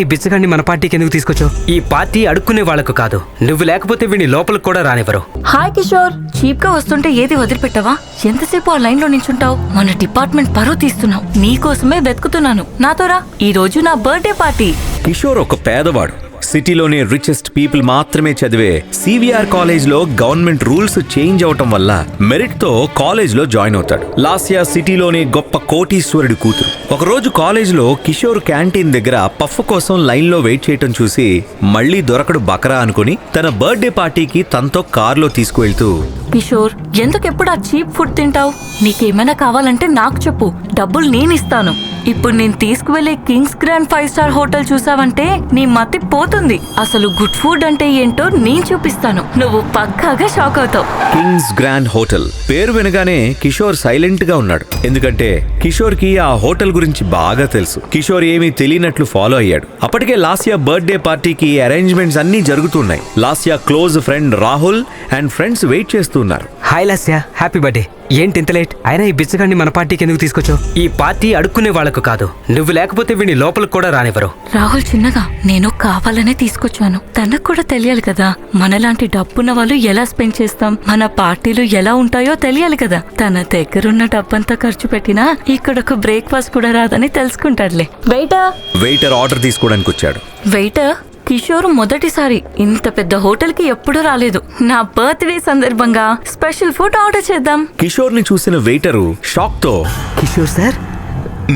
ఈ బిచ్చగాన్ని మన పార్టీకి ఎందుకు తీసుకొచ్చావు? ఈ పార్టీ అడుక్కునే వాళ్ళకు కాదు. నువ్వు లేకపోతే వీడిని లోపలికి కూడా రానివ్వరు. హాయ్ కిషోర్ చీప్గా వస్తుంటే ఏది వదిలిపెట్టావా? ఎంతసేపు ఆ లైన్లో నించుంటావు మన డిపార్ట్మెంట్ పరువు తీస్తున్నావు. నీకోసమే వెతుకుతున్నాను. నాతో రా. ఈ రోజు నా బర్త్డే పార్టీ. కిషోర్ ఒక పేదవాడు. సిటీలోనే రిచెస్ట్ పీపుల్ మాత్రమే చదివే సివిఆర్ కాలేజ్లో గవర్నమెంట్ రూల్స్ చేంజ్ అవటం వల్ల మెరిట్తో కాలేజ్లో జాయిన్ అవుతాడు. లాస్యా సిటీలోనే గొప్ప కోటీశ్వరుడి కూతురు. ఒకరోజు కాలేజ్లో కిషోర్ క్యాంటీన్ దగ్గర పఫ్ కోసం లైన్లో వెయిట్ చేయటం చూసి మళ్ళీ దొరకడు బకరా అనుకుని తన బర్త్డే పార్టీకి తనతో కారులో తీసుకువెళ్తూ కిషోర్ ఎందుకు ఎప్పుడు ఆ చీప్ ఫుడ్ తింటావు? నీకేమైనా కావాలంటే నాకు చెప్పు. డబ్బులు నేను ఇస్తాను ఇప్పుడు నేను తీసుకువెళ్ళే Kings Grand five star hotel చూసావంటే నీ మతి పోతుంది. అసలు గుడ్ ఫుడ్ అంటే ఏంటో నేను చూపిస్తాను. నువ్వు పక్కాగా షాక్ అవుతావు. Kings Grand hotel. పేరు వినగానే కిషోర్ సైలెంట్గా ఉన్నాడు. ఎందుకంటే కిషోర్కి ఆ హోటల్ గురించి బాగా తెలుసు. కిషోర్ ఏమీ తెలియనట్లు ఫాలో అయ్యాడు. అప్పటికే లాస్యా బర్త్డే పార్టీకి అరేంజ్మెంట్స్ అన్నీ జరుగుతున్నాయి. Lasya close friend Rahul and friends wait చేస్తున్నారు. హాయ్ లాస్య. హ్యాపీ బర్త్డే ఏంటి ఇంత లేట్? అయినా ఈ బిచ్చగాన్ని మన పార్టీకి ఎందుకు తీసుకొచ్చావు? ఈ పార్టీ అడుక్కునే వాళ్ళకు కాదు. నువ్వు లేకపోతే వీడిని లోపలికి కూడా రానివ్వరు. రాహుల్ చిన్నగా నేను కావాలనే తీసుకొచ్చాను. తనకు కూడా తెలియాలి కదా. మనలాంటి డబ్బున్న వాళ్ళు ఎలా స్పెండ్ చేస్తాం? మన పార్టీలు ఎలా ఉంటాయో తెలియాలి కదా. తన దగ్గరున్న డబ్బంతా ఖర్చు పెట్టినా ఇక్కడ ఒక బ్రేక్ఫాస్ట్ కూడా రాదని తెలుసుకుంటాడులే. వెయిటర్? వెయిటర్ ఆర్డర్ తీసుకోవడానికి వచ్చాడు వెయిటర్? కిషోర్ మొదటిసారి ఇంత పెద్ద హోటల్కి ఎప్పుడూ రాలేదు. నా బర్త్డే సందర్భంగా స్పెషల్ ఫుడ్ ఆర్డర్ చేద్దాం. కిషోర్ని చూసిన వెయిటరు షాక్తో కిషోర్ సార్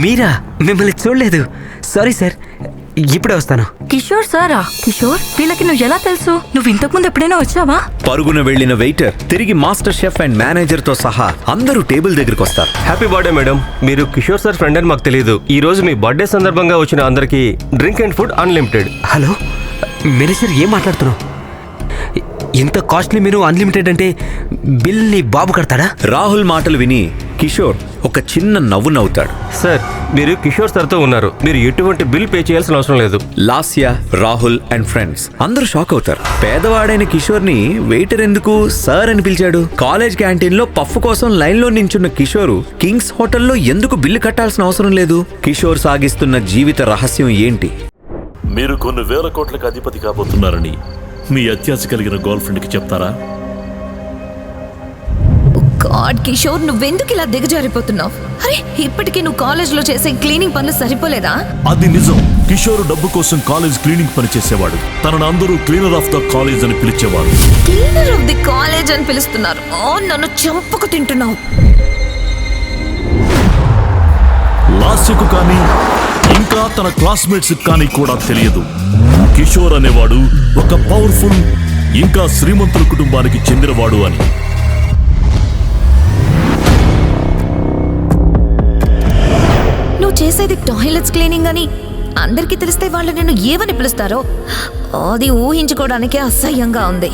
మీరా? మిమ్మల్ని చూడలేదు. సారీ సార్ ఇప్పుడే వస్తాను. కిషోర్ సారా? కిషోర్ వీళ్ళకి నువ్వు ఎలా తెలుసు? నువ్వు ఇంతకు ముందు ఎప్పుడైనా వచ్చావా? పరుగున వెళ్ళిన వెయిటర్ తిరిగి మాస్టర్ షెఫ్ అండ్ మేనేజర్తో సహా అందరూ టేబుల్ దగ్గరికి వస్తారు. Happy birthday madam. మీరు కిషోర్ సార్ ఫ్రెండ్ అని మాకు తెలియదు ఈ రోజు మీ బర్త్డే సందర్భంగా వచ్చిన అందరికీ drink and food unlimited. Hello? Manager ఏం మాట్లాడుతున్నావు? ఇంత కాస్ట్లీ మీరు అన్లిమిటెడ్ అంటే బిల్ నీ బాబు కడతాడా? రాహుల్ మాటలు విని కిషోర్ ఒక చిన్న నవ్వు నవ్వుతాడు. సార్ మీరు కిషోర్ సార్తో ఉన్నారు. మీరు ఎటువంటి బిల్ పే చేయాల్సిన అవసరం లేదు. లాస్యా రాహుల్ అండ్ ఫ్రెండ్స్ అందరూ షాక్ అవుతారు. పేదవాడైన కిషోర్ని వెయిటర్ ఎందుకు సార్ అని పిలిచాడు? కాలేజ్ క్యాంటీన్లో పఫ్ కోసం లైన్లో నించున్న కిషోర్ కింగ్స్ హోటల్లో ఎందుకు బిల్లు కట్టాల్సిన అవసరం లేదు? కిషోర్ సాగిస్తున్న జీవిత రహస్యం ఏంటి? మీరు కొన్ని వేల కోట్లకు అధిపతి కాబోతున్నారని మీ అత్యాశ కలిగిన గర్ల్ ఫ్రెండ్కి చెప్తారా గాడ్ కిషోర్ నువ్వెందుకు ఇలా దిగజారిపోతున్నావు? అరే ఇప్పటికీ నువ్వు కాలేజ్లో చేసే క్లీనింగ్ పనులు సరిపోలేదా? అది నిజం. కిషోర్ డబ్బు కోసం కాలేజ్ క్లీనింగ్ పని చేసేవాడు. తనను అందరూ క్లీనర్ ఆఫ్ ద కాలేజ్ అని పిలిచేవారు. క్లీనర్ ఆఫ్ ది కాలేజ్ అని పిలుస్తున్నారు. ఓ నన్ను చంపకు తింటున్నావు. లాస్యకు కానీ ఇంకా తన క్లాస్మేట్స్ కానీ కూడా తెలియదు. కిషోర్ అనేవాడు ఒక పవర్ఫుల్ ఇంకా శ్రీమంతుల కుటుంబానికి చెందినవాడు అని. నువ్వు చేసేది టాయిలెట్స్ క్లీనింగ్ అని అందరికీ తెలిస్తే వాళ్ళు నిన్ను ఏమని పిలుస్తారో అది ఊహించుకోవడానికే అసహ్యంగా ఉంది.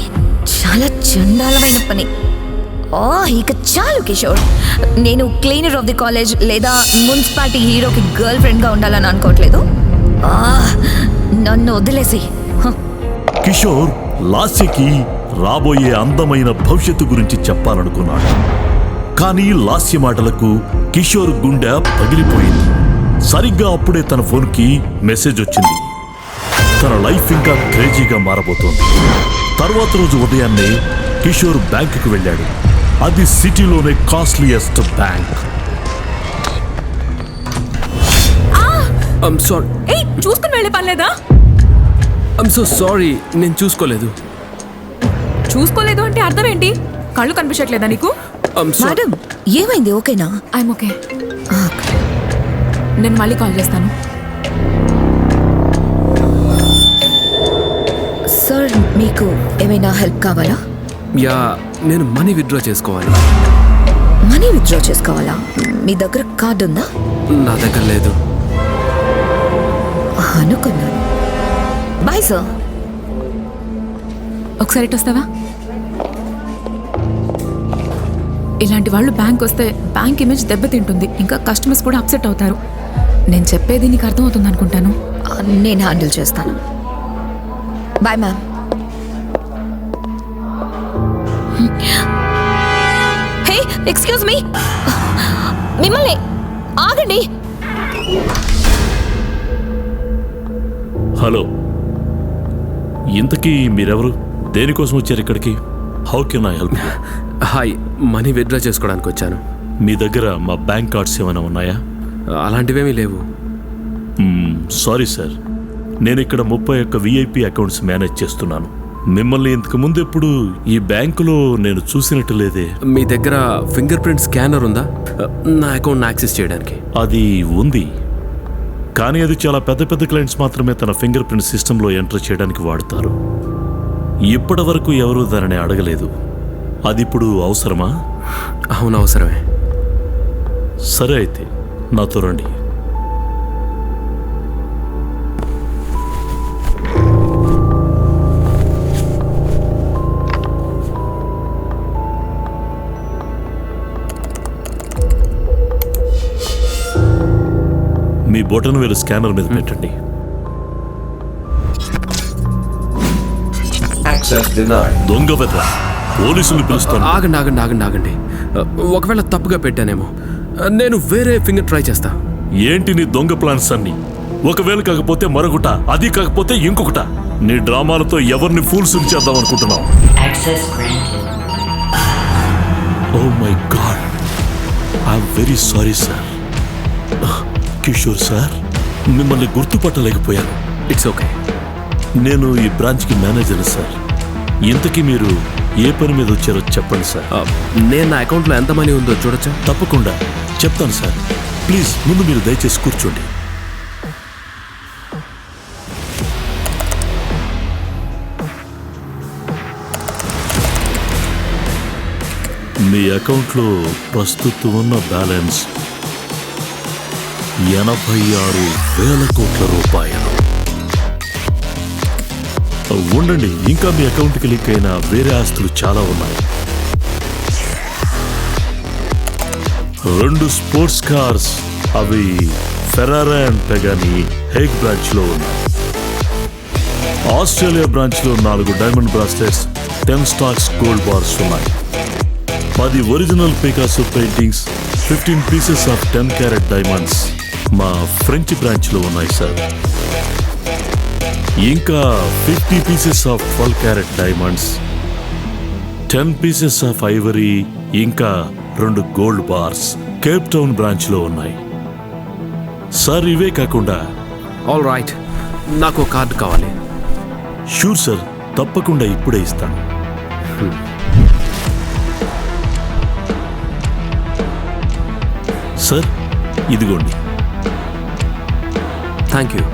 చాలా చండాలమైన పని. ఓ ఇక చాలు కిషోర్. నేను క్లీనర్ ఆఫ్ ది కాలేజ్ లేదా మున్సిపాలిటీ హీరోకి గర్ల్ ఫ్రెండ్గా ఉండాలని అనుకోవట్లేదు. నన్ను వదిలేసి హ. కిషోర్ లాస్యకి రాబోయే అందమైన భవిష్యత్తు గురించి చెప్పాలనుకున్నాడు. కానీ లాస్య మాటలకు కిషోర్ గుండె పగిలిపోయింది. సరిగ్గా అప్పుడే తన ఫోన్కి మెసేజ్ వచ్చింది. తన లైఫ్ ఇంకా క్రేజీగా మారబోతోంది. తర్వాత రోజు ఉదయాన్నే కిషోర్ బ్యాంకుకు వెళ్ళాడు. అది సిటీలోనే కాస్ట్లీయెస్ట్ బ్యాంక్. ఐమ్ సారీ ఏయ్ చూసుకుని వెళ్ళే పర్లేదా ఐమ్ సో సారీ నేను చూసుకోలేదు. చూసుకోలేదు అంటే అర్థం ఏంటి? కళ్ళు కనిపించట్లేదా నీకు? ఐమ్ సారీ మేడం ఏమైంది? ఓకేనా? ఐఎమ్ ఓకే నేను మళ్ళీ కాల్ చేస్తాను. సార్ మీకు ఏమైనా హెల్ప్ కావాలా? యా నేను మనీ విత్డ్రా చేసుకోవాలి. మనీ విత్డ్రా చేసుకోవాలా? మీ దగ్గర కార్డు ఉందా? నా దగ్గర లేదు. అనుకున్నాను. Bye sir. ఒకసారి ఇటు వస్తావా? ఇలాంటి వాళ్ళు బ్యాంక్ వస్తే బ్యాంక్ ఇమేజ్ దెబ్బతింటుంది. ఇంకా కస్టమర్స్ కూడా అప్సెట్ అవుతారు. నేను చెప్పేది నీకు అర్థమవుతుంది అనుకుంటాను నేను హ్యాండిల్ చేస్తాను. బాయ్ మ్యామ్ ఎక్స్క్యూజ్ మీ మిమ్మల్ని ఆగండి. హలో. ఇంతకీ మీరెవరు? దేనికోసం వచ్చారు ఇక్కడికి? How can I help hi money withdraw చేసుకోవడానికి వచ్చాను. మీ దగ్గర మా బ్యాంక్ కార్డ్స్ ఏమైనా ఉన్నాయా? అలాంటివేమీ లేవు. సారీ సార్ నేను ఇక్కడ ముప్పై ఒక్క విఐపి అకౌంట్స్ మేనేజ్ చేస్తున్నాను. మిమ్మల్ని ఇంతకు ముందు ఎప్పుడు ఈ బ్యాంకులో నేను చూసినట్టు లేదే. మీ దగ్గర ఫింగర్ ప్రింట్ స్కానర్ ఉందా? నా అకౌంట్ యాక్సెస్ చేయడానికి. అది ఉంది. కానీ అది చాలా పెద్ద పెద్ద క్లయింట్స్ మాత్రమే తన ఫింగర్ ప్రింట్ సిస్టంలో ఎంటర్ చేయడానికి వాడతారు. ఇప్పటి వరకు ఎవరూ దానిని అడగలేదు. అది ఇప్పుడు అవసరమా? అవును అవసరమే. సరే అయితే నాతో రండి. బొటన్ వేలు స్కానర్ మీద పెట్టండి. దొంగ పోలీసులు పిలుస్తాను. ఆగండి ఆగండి ఆగండి ఆగండి. ఒకవేళ తప్పుగా పెట్టానేమో. నేను వేరే ఫింగర్ ట్రై చేస్తా. ఏంటి నీ దొంగ ప్లాన్స్ అన్ని? ఒకవేళ కాకపోతే మరొకట అది కాకపోతే ఇంకొకట. నీ డ్రామాలతో ఎవరిని ఫూల్స్ చేద్దాం అనుకుంటున్నావు. ఓ my god I'm very sorry sir Kishore sir మిమ్మల్ని గుర్తుపట్టలేకపోయాను. ఇట్స్ ఓకే నేను ఈ బ్రాంచ్కి మేనేజర్ సార్ ఇంతకీ మీరు ఏ పని మీద వచ్చారో చెప్పండి సార్ నేను నా అకౌంట్లో ఎంత మనీ ఉందో చూడొచ్చా? తప్పకుండా. చెప్తాను సార్ ప్లీజ్ ముందు మీరు దయచేసి కూర్చోండి. మీ అకౌంట్లో ప్రస్తుతం ఉన్న బ్యాలెన్స్ ఎనభై ఆరు వేల కోట్ల రూపాయలు. ఉండండి ఇంకా మీ అకౌంట్కి లింక్ అయిన వేరే ఆస్తులు చాలా ఉన్నాయి. రెండు స్పోర్ట్స్ కార్స్ అవి ఫెరారా అండ్ పెగాని హేగ్ బ్రాంచ్లో ఉన్నాయి. ఆస్ట్రేలియా బ్రాంచ్లో నాలుగు diamond bracelets ten stacks gold bars ఉన్నాయి. పది original Picasso paintings fifteen pieces of ten carat diamonds. మా ఫ్రెంచ్ బ్రాంచ్లో ఉన్నాయి సార్ ఇంకా fifty pieces of twelve carat diamonds ten pieces of ivory ఇంకా రెండు గోల్డ్ బార్స్ కేప్ టౌన్ బ్రాంచ్లో ఉన్నాయి. సార్ ఇవే కాకుండా ఆల్ రైట్ నాకు కార్డు కావాలి. షూర్ సార్ తప్పకుండా ఇప్పుడే ఇస్తాను. సార్ ఇదిగోండి. థ్యాంక్ యూ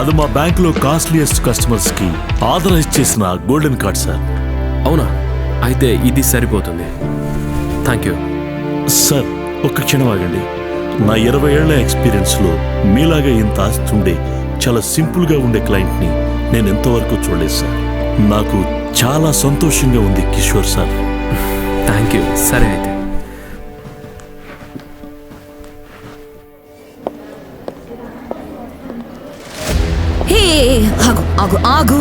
అది మా బ్యాంకులో కాస్ట్లీయెస్ట్ కస్టమర్స్కి ఆథరైజ్ చేసిన గోల్డెన్ కార్డ్ సార్. అవునా? అయితే ఇది సరిపోతుంది. థ్యాంక్ యూ సార్ ఒక్క క్షణం ఆగండి. నా ఇరవై ఏళ్ళ ఎక్స్పీరియన్స్లో మీలాగా ఇంత ఆస్తి ఉండే చాలా సింపుల్గా ఉండే క్లయింట్ని నేను ఎంతవరకు చూడలేదు సార్. నాకు చాలా సంతోషంగా ఉంది కిషోర్ సార్. థ్యాంక్ యూ సరే అయితే. ఆగు ఆగు ఆగు.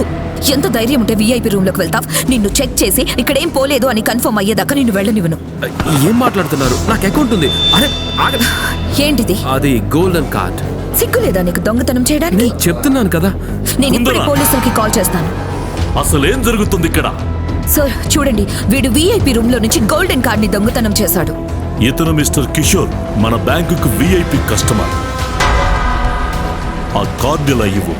ఎంత ధైర్యం ఉంటే విఐపి రూమ్లోకి వెళ్తావ్? నిన్ను చెక్ చేసి ఇక్కడేం పోలేదు అని కన్ఫర్మ్ అయ్యేదాకా నిన్ను వెళ్ళనివ్వను. ఏం మాట్లాడుతున్నారు? నాకు అకౌంట్ ఉంది. అరే ఆగ. ఏంటిది? అది గోల్డెన్ కార్డ్ సిగ్గులేదా నీకు దొంగతనం చేయడానికి? నేను చెప్తున్నాను కదా. నేను ఇప్పుడే? పోలీసులకి కాల్ చేస్తాను. అసలు ఏం జరుగుతుంది ఇక్కడ? సార్ చూడండి. వీడు విఐపి రూమ్లో నుంచి గోల్డెన్ కార్డ్ని దొంగతనం చేశాడు. ఇతను మిస్టర్ కిషోర్ మన బ్యాంకుకు విఐపి కస్టమర్. ఆ కార్డు ఇలా ఇవ్వు.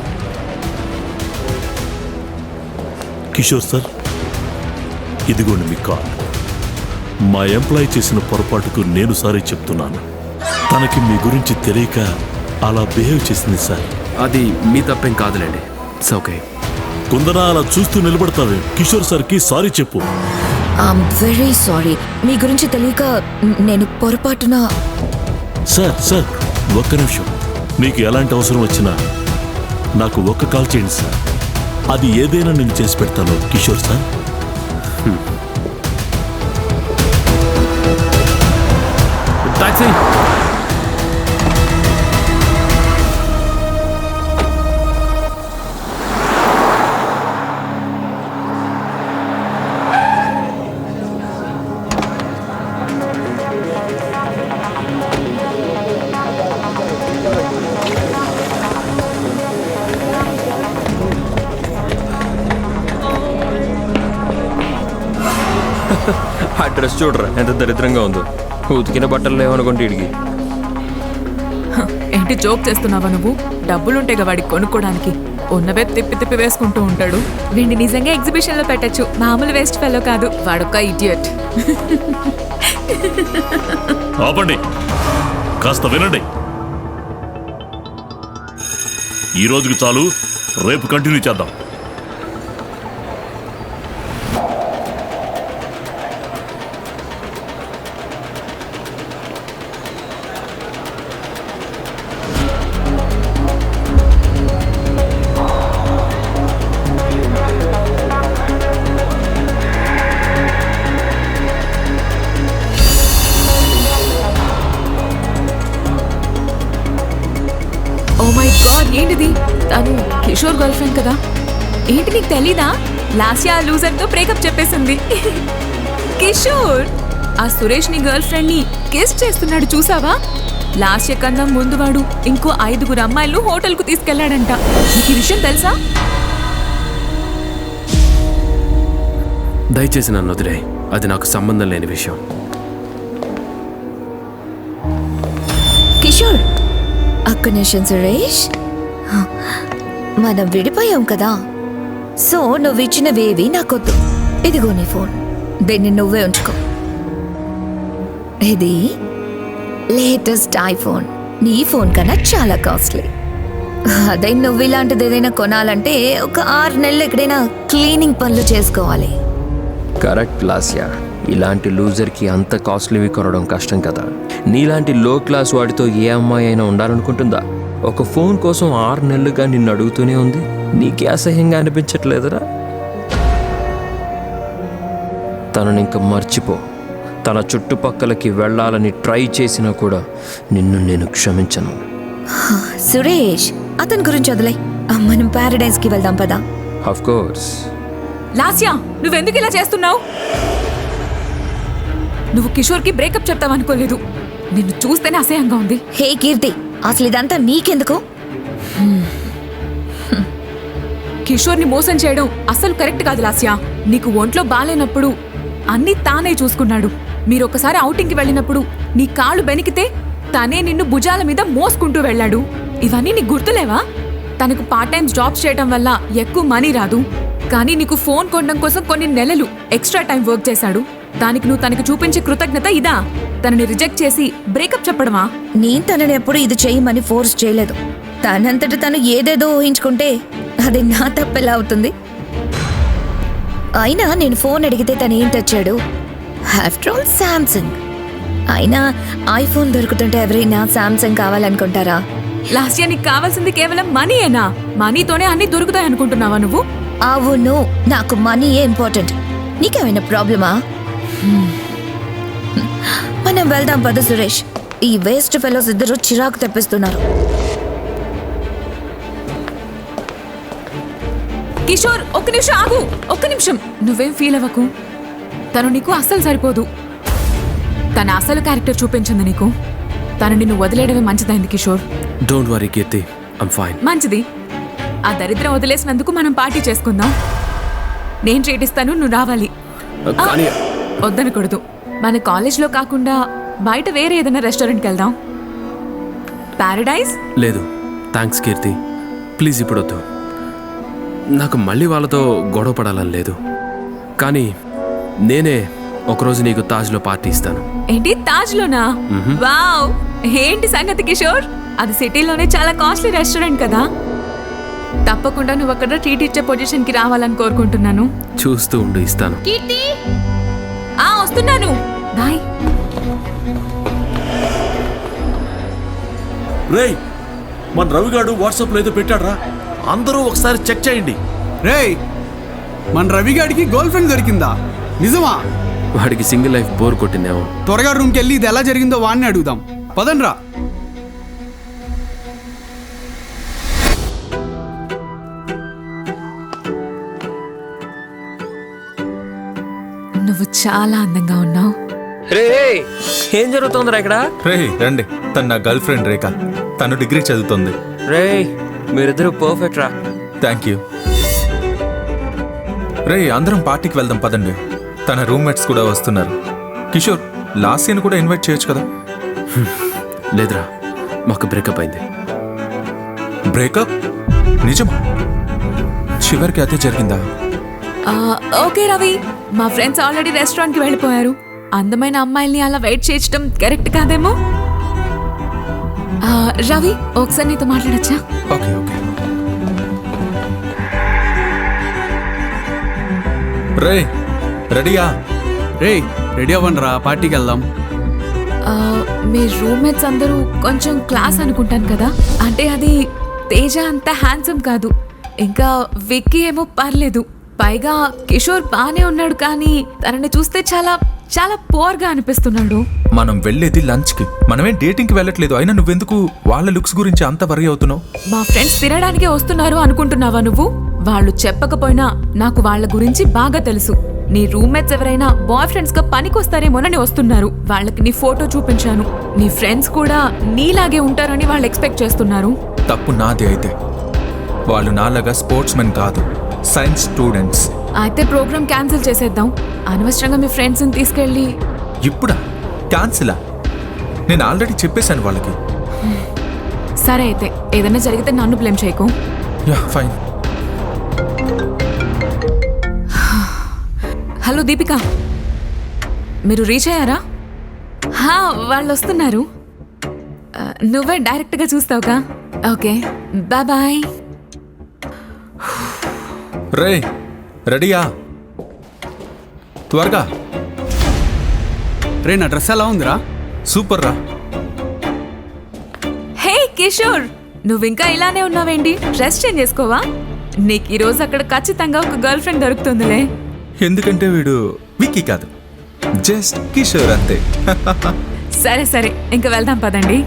కిషోర్ సార్ ఇదిగోండి మీ కార్డ్ మా ఎంప్లాయ్ చేసిన పొరపాటుకు నేను సారీ చెప్తున్నాను. తనకి మీ గురించి తెలియక అలా బిహేవ్ చేసింది సార్. అది మీ తప్పేం కాదులేండి. ఇట్స్ ఓకే కుందన అలా చూస్తూ నిలబడతావే. కిషోర్ సార్కి సారీ చెప్పు. ఐఎమ్ వెరీ సారీ మీ గురించి తెలియక నేను పొరపాటున సార్ సార్ ఒక్క నిమిషం. మీకు ఎలాంటి అవసరం వచ్చినా నాకు ఒక్క కాల్ చేయండి సార్. అది ఏదైనా నేను చేసి పెడతాను కిషోర్ సార్. టాక్సీ. డ్రెస్ చూడరా? ఎంత దరిద్రంగా ఉందో. ఉతికిన బట్టలు లేవనుకుంటే ఇడికి ఏంటి జోక్ చేస్తున్నావా నువ్వు? డబ్బులుంటాయి వాడికి కొనుక్కోడానికి. ఉన్నవే తిప్పి తిప్పి వేసుకుంటూ ఉంటాడు. వీడిని నిజంగా ఎగ్జిబిషన్లో పెట్టచ్చు. మామూలు వేస్ట్ ఫెలో కాదు. వాడొక్క ఇడియట్ ఆపండి. కాస్త వినండి. ఈ రోజుకి చాలు రేపు కంటిన్యూ చేద్దాం. కిషోర్ గర్ల్ ఫ్రెండ్ కదా? ఏంటి నీకు తెలీదా? లాస్ట్ ఇయర్ లూజర్తో బ్రేకప్ చెప్పేసింది. కిషోర్ ఆ సురేష్ని గర్ల్ ఫ్రెండ్ని కిస్ చేస్తున్నాడు చూసావా? లాస్ట్ ఇయర్ కన్నా ముందు వాడు ఇంకో ఐదుగురు అమ్మాయిలు హోటల్కు తీసుకెళ్ళాడంట. నీకు ఈ విషయం తెలుసా? దయచేసి నన్ను వదిలే అది నాకు సంబంధం లేని విషయం. కిషోర్ అక్క నిమిషం సురేష్. మనం విడిపోయాం కదా. సో నువ్వు ఇచ్చినవేవి నాకొద్దు. ఇదిగో నీ ఫోన్. దీన్ని నువ్వే ఉంచుకో. ఇది లేటెస్ట్ ఐఫోన్. నీ ఫోన్ కన్నా చాలా కాస్ట్లీ. అదే నువ్వు ఇలాంటిది ఏదైనా కొనాలంటే ఒక ఆరు నెలలు ఎక్కడైనా క్లీనింగ్ పనులు చేసుకోవాలి. కరెక్ట్ లాస్యా. ఇలాంటి లూజర్కి అంత కాస్ట్లీవి కొనడం కష్టం కదా. నీలాంటి లో క్లాస్ వాడితో ఏ అమ్మాయి అయినా ఉండాలనుకుంటుందా? ఒక ఫోన్ కోసం ఆరు నెలలుగా నిన్ను అడుగుతూనే ఉంది. నీకే అసహ్యంగా అనిపించట్లేదురా. తనని ఇంక మర్చిపో. తన చుట్టుపక్కలకి వెళ్ళాలని ట్రై చేసినా కూడా నిన్ను నేను క్షమించను. సురేష్ అతని గురించి వదిలే. మనం ప్యారడైజ్కి వెళ్దాం పదా. అఫ్ కోర్స్ లాస్యా నువ్వెందుకు ఇలా చేస్తున్నావు? నువ్వు కిషోర్కి బ్రేకప్ చెప్తావనుకోలేదు. నిన్ను చూస్తేనే అసహ్యంగా ఉంది. హే కీర్తి అసలు ఇదంతా నీకెందుకు కిషోర్ని మోసం చేయడం అసలు కరెక్ట్ కాదు లాస్యా. నీకు ఒంట్లో బాలేనప్పుడు అన్నీ తానే చూసుకున్నాడు. మీరు ఒకసారి ఔటింగ్కి వెళ్ళినప్పుడు నీ కాళ్ళు బెనికితే తనే నిన్ను భుజాల మీద మోసుకుంటూ వెళ్ళాడు. ఇవన్నీ నీకు గుర్తులేవా? తనకు పార్ట్ టైం జాబ్స్ చేయడం వల్ల ఎక్కువ మనీ రాదు. కానీ నీకు ఫోన్ కొనడం కోసం కొన్ని నెలలు ఎక్స్ట్రా టైం వర్క్ చేశాడు. దానికి నువ్వు తనకు చూపించే కృతజ్ఞత ఇదా? తనని రిజెక్ట్ చేసి బ్రేకప్ చెప్పడమా? నేను తనని ఎప్పుడు ఇది చేయమని ఫోర్స్ చేయలేదు. తనంతట తను ఏదేదో ఊహించుకుంటే అది నా తప్పెలా అవుతుంది? అయినా నేను ఫోన్ అడిగితే తను ఏం తెచ్చాడు ఆఫ్టర్ ఆల్ శాంసంగ్ అయినా ఐఫోన్ దొరుకుతుంటే ఎవరైనా శాంసంగ్ కావాలనుకుంటారా? లాస్ట్ ఇయర్ నీకు కావాల్సింది కేవలం మనీయేనా మనీతోనే అన్ని దొరుకుతాయి అనుకుంటున్నావా నువ్వు? అవును నాకు మనీయే ఇంపార్టెంట్ నీకేమైనా ప్రాబ్లమా. మనం వెళ్దాం పద సురేష్. ఈ వేస్ట్ ఫెలోస్ ఇద్దరు చిరాకు తెప్పిస్తున్నారు. కిషోర్ ఒక్క నిమిషం ఆగు. ఒక్క నిమిషం. నువ్వేం ఫీల్ అవ్వకు? తను నీకు అస్సలు సరిపోదు. తన అసలు క్యారెక్టర్ చూపించింది నీకు. తను నిన్ను వదిలేయడమే మంచిదైంది Kishore. Don't worry Keerthi. I'm fine మంచిది. ఆ దరిద్రం వదిలేసినందుకు మనం పార్టీ చేసుకుందాం. నేను ట్రీట్ ఇస్తాను నువ్వు రావాలి. ఆ, కానీ వద్దనకూడదు. మన కాలేజ్లో కాకుండా బయట వేరే ఏదైనా రెస్టారెంట్కి వెళ్దాం. ప్యారడైజ్ లేదు. Thanks Keerthi. ప్లీజ్ ఇప్పుడు వద్దు. నాకు మళ్ళీ వాళ్ళతో గొడవ పడాలని లేదు. కానీ నేనే ఒకరోజు నీకు తాజ్లో పార్టీ ఇస్తాను. ఏంటి? తాజ్లోనా? వావ్! ఏంటి సంగతి కిషోర్? అది సిటీలోనే చాలా కాస్ట్లీ రెస్టారెంట్ కదా? తప్పకుండా నువ్వు అక్కడ ట్రీట్ ఇచ్చే పొజిషన్కి రావాలని కోరుకుంటున్నాను. చూస్తూ ఉండు ఇస్తాను. కీర్తి! ఆ వస్తున్నాను. బాయ్. రేయ్ మన రవిగాడు వాట్సాప్లో ఏదో పెట్టాడ్రా. అందరూ ఒకసారి చెక్ చేయండి. రేయ్ మన రవిగాడికి గర్ల్ ఫ్రెండ్ దొరికిందా? నిజమా? వాడికి సింగిల్ లైఫ్ బోర్ కొట్టిందేమో. త్వరగా రూమ్కి వెళ్ళి ఇది ఎలా జరిగిందో వాడిని అడుగుదాం. పదండ్రా. చాలా అందంగా ఉన్నావు. రే ఏం జరుగుతుందిరా ఇక్కడ? రే రండి. తను నా గర్ల్ ఫ్రెండ్ రేఖ. తను డిగ్రీ చదువుతుంది. రే మీరిద్దరు పర్ఫెక్ట్ రా. థ్యాంక్ యూ రే అందరం పార్టీకి వెళ్దాం పదండి. తన రూమ్మేట్స్ కూడా వస్తున్నారు. కిషోర్ లాస్యను కూడా ఇన్వైట్ చేయొచ్చు కదా? లేదురా మాకు బ్రేకప్ అయింది. బ్రేకప్ నిజమా? చివరికి అదే జరిగిందా? ఆ, ఓకే రవి. మా ఫ్రెండ్స్ ఆల్రెడీ రెస్టారెంట్కి వెళ్ళిపోయారు. అందమైన అమ్మాయిల్ని అలా వెయిట్ చేయించడం కరెక్ట్ కాదేమో? ఆ, రవి ఒకసారి నీతో మాట్లాడచ్చా? Okay okay. రే రెడీయా? రే రెడీ అవ్వండి రా పార్టీకి వెళ్దాం. ఆ, మీ రూమ్మేట్స్ అందరూ కొంచెం క్లాస్ అనుకుంటాను కదా? అంటే అది తేజ అంత హ్యాండ్సమ్ కాదు. ఇంకా విక్కీ ఏమో పర్లేదు. పైగా కిషోర్ బానే ఉన్నాడు కానీ తనని చూస్తే చాలా చాలా పోర్గా అనిపిస్తున్నాడు. మనం వెళ్ళేది లంచ్కి. మనమేం డేటింగ్కి వెళ్ళట్లేదు. అయినా నువ్వెందుకు వాళ్ళ లుక్స్ గురించి అంత వరీ అవుతున్నావు? మా ఫ్రెండ్స్ తినడానికే వస్తున్నారు అనుకుంటున్నావా నువ్వు? వాళ్ళు చెప్పకపోయినా నాకు వాళ్ళ గురించి బాగా తెలుసు. నీ రూమ్మేట్స్ ఎవరైనా బాయ్ ఫ్రెండ్స్గా పనికొస్తారేమోనని వస్తున్నారు. వాళ్ళకి నీ ఫోటో చూపించాను. నీ ఫ్రెండ్స్ కూడా నీలాగే ఉంటారని వాళ్ళు ఎక్స్పెక్ట్ చేస్తున్నారు. తప్పు నాది అయితే. వాళ్ళు నాలాగా స్పోర్ట్స్ మెన్ కాదు. Science students. అయితే ప్రోగ్రామ్ క్యాన్సిల్ చేసేద్దాం. అనవసరంగా మీ ఫ్రెండ్స్ని తీసుకెళ్ళి. ఇప్పుడా? క్యాన్సిలా? నేను ఆల్రెడీ చెప్పేశాను వాళ్ళకి. సరే అయితే ఏదైనా జరిగితే నన్ను బ్లేమ్ చేయకు. Yeah fine. హలో దీపిక. మీరు రీచ్ అయ్యారా? హా వాళ్ళు వస్తున్నారు ఆ, నువ్వే డైరెక్ట్గా చూస్తావుగా. Okay bye bye. రే రెడీయా? త్వరగా. రే నా డ్రెస్ ఎలా ఉందిరా? సూపర్ రా హే కిషోర్ నువ్వు ఇంకా ఇలానే ఉన్నావేంటి? Dress change చేసుకోవా? నీకు ఈ రోజు అక్కడ ఖచ్చితంగా ఒక గర్ల్ ఫ్రెండ్ దొరుకుతుందిలే. ఎందుకంటే వీడు విక్కీ కాదు. జస్ట్ కిషోర్ అంతే. సరే సరే ఇంకా వెళ్దాం పదండి.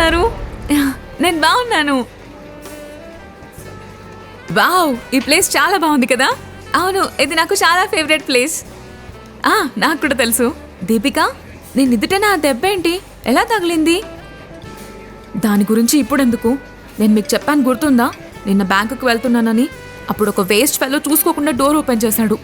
ఉన్నారు నేను బాగున్నాను. వావ్ ఈ ప్లేస్ చాలా బాగుంది కదా? అవును ఇది నాకు చాలా ఫేవరెట్ ప్లేస్. ఆ నాకు కూడా తెలుసు. దీపిక నేను ఇదుట నా దెబ్బ ఏంటి? ఎలా తగిలింది? దాని గురించి ఇప్పుడెందుకు? నేను మీకు చెప్పాను గుర్తుందా? నిన్న బ్యాంకుకు వెళ్తున్నానని. అప్పుడు ఒక వేస్ట్ ఫెల్లో చూసుకోకుండా డోర్ ఓపెన్ చేశాడు.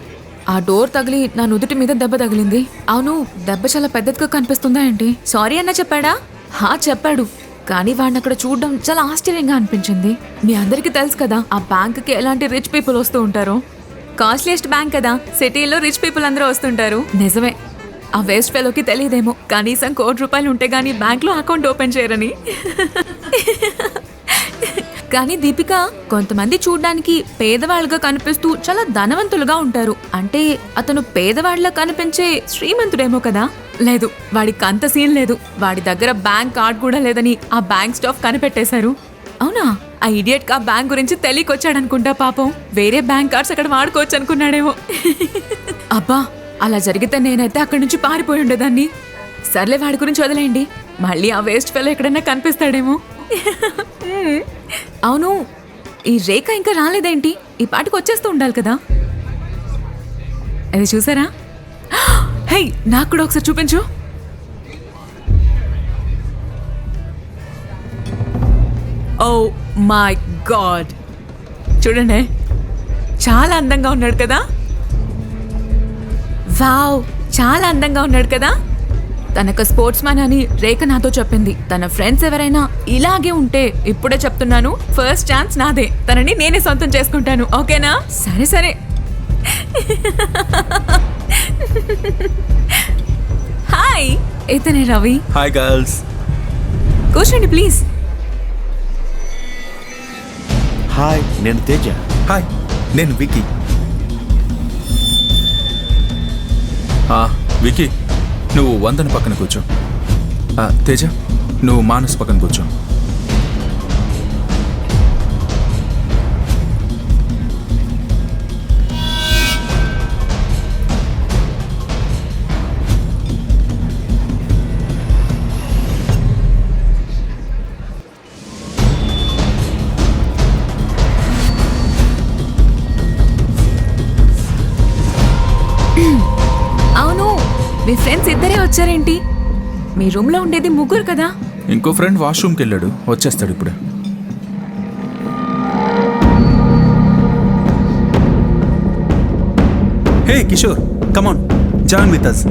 ఆ డోర్ తగిలి నా నుదుటి మీద దెబ్బ తగిలింది. అవును దెబ్బ చాలా పెద్దదిగా కనిపిస్తుందా ఏంటి? సారీ అన్న చెప్పాడా? హా చెప్పాడు. కానీ వాడిని అక్కడ చూడడం చాలా ఆశ్చర్యంగా అనిపించింది. మీ అందరికీ తెలుసు కదా ఆ బ్యాంకుకి ఎలాంటి రిచ్ పీపుల్ వస్తూ ఉంటారో? కాస్ట్లీయెస్ట్ బ్యాంక్ కదా సిటీలో రిచ్ పీపుల్ అందరూ వస్తుంటారు. నిజమే ఆ వేస్ట్ ఫెలోకి తెలియదేమో కనీసం కోటి రూపాయలు ఉంటే గానీ బ్యాంక్లో అకౌంట్ ఓపెన్ చేయరని. కానీ దీపిక కొంతమంది చూడ్డానికి పేదవాళ్ళుగా కనిపిస్తూ చాలా ధనవంతులుగా ఉంటారు. అంటే అతను పేదవాళ్ళ కనిపించే శ్రీమంతుడేమో కదా. లేదు వాడికి అంత సీన్ లేదు. వాడి దగ్గర బ్యాంక్ కార్డ్ కూడా లేదని ఆ బ్యాంక్ స్టాఫ్ కనిపెట్టేశారు. అవునా? ఆ ఇడియట్ కా బ్యాంక్ గురించి తెలియకొచ్చాడనుకుంటా పాపం. వేరే బ్యాంక్ కార్డ్స్ అక్కడ వాడుకోవచ్చు అనుకున్నాడేమో అబ్బా అలా జరిగితే నేనైతే అక్కడి నుంచి పారిపోయి ఉండేదాన్ని. సర్లే వాడి గురించి వదిలేయండి. మళ్ళీ ఆ వేస్ట్ ఫెలో ఎక్కడన్నా కనిపిస్తాడేమో. అవును ఈ రేఖ ఇంకా రాలేదేంటి? ఈ పాటికి వచ్చేస్తూ ఉండాలి కదా. అది చూసారా? హే నాకు కూడా ఒకసారి చూపించు. ఓ మై గాడ్ చూడండి చాలా అందంగా ఉన్నాడు కదా? వావ్ చాలా అందంగా ఉన్నాడు కదా? తనకు స్పోర్ట్స్ మ్యాన్ అని రేఖ నాతో చెప్పింది. తన ఫ్రెండ్స్ ఎవరైనా ఇలాగే ఉంటే ఇప్పుడే చెప్తున్నాను. ఫస్ట్ ఛాన్స్ నాదే. తనని నేనే సొంతం చేసుకుంటాను. ఓకేనా? సరే సరే. హాయ్ ఇతనే రవి. హాయ్ గర్ల్స్ కూర్చోండి ప్లీజ్ హాయ్ నేను తేజ. హాయ్ నేను వికీ. ఆ, వికీ నువ్వు వందన పక్కన కూర్చో. ఆ, తేజ నువ్వు మానస్ పక్కన కూర్చో. మీ ఫ్రెండ్స్ ఇద్దరే వచ్చారేంటి? మీ రూమ్లో ఉండేది ముగ్గురు కదా? ఇంకో ఫ్రెండ్ వాష్రూమ్కి వెళ్ళాడు వచ్చేస్తాడు ఇప్పుడు. Hey Kishore come on join with us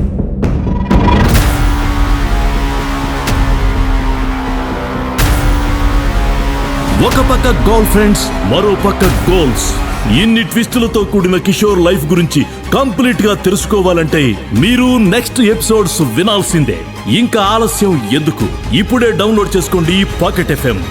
ఒక పక్క గర్ల్ ఫ్రెండ్స్ మరో పక్క గోల్స్ ఇన్ని ట్విస్టులతో కూడిన కిషోర్ లైఫ్ గురించి కంప్లీట్గా తెలుసుకోవాలంటే మీరు నెక్స్ట్ ఎపిసోడ్స్ వినాల్సిందే. ఇంకా ఆలస్యం ఎందుకు? ఇప్పుడే డౌన్లోడ్ చేసుకోండి పాకెట్ ఎఫ్ఎం.